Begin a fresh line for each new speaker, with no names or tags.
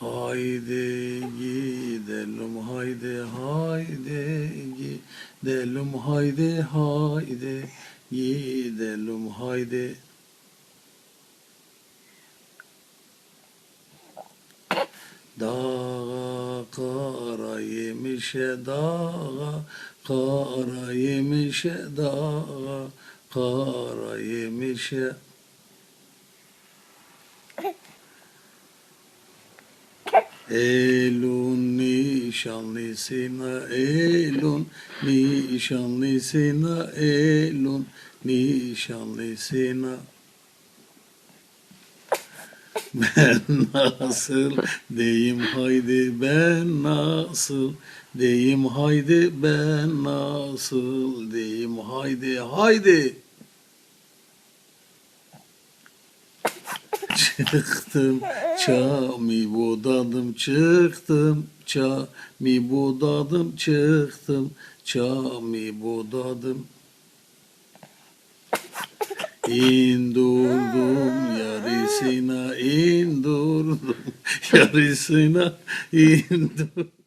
Haydi gidelim haydi haydi gidelim haydi haydi gidelim haydi. Dağa kara yemişe dağa kara yemişe dağa kara yemişe Elun nişanlısına elun nişanlısına elun nişanlısına ben nasıl deyim haydi ben nasıl deyim haydi ben nasıl deyim haydi haydi. Çıktım çami budadım çıktım. Çami budadım çıktım. Çami budadım. İndurdum yarısına indurdum. Yarısına indur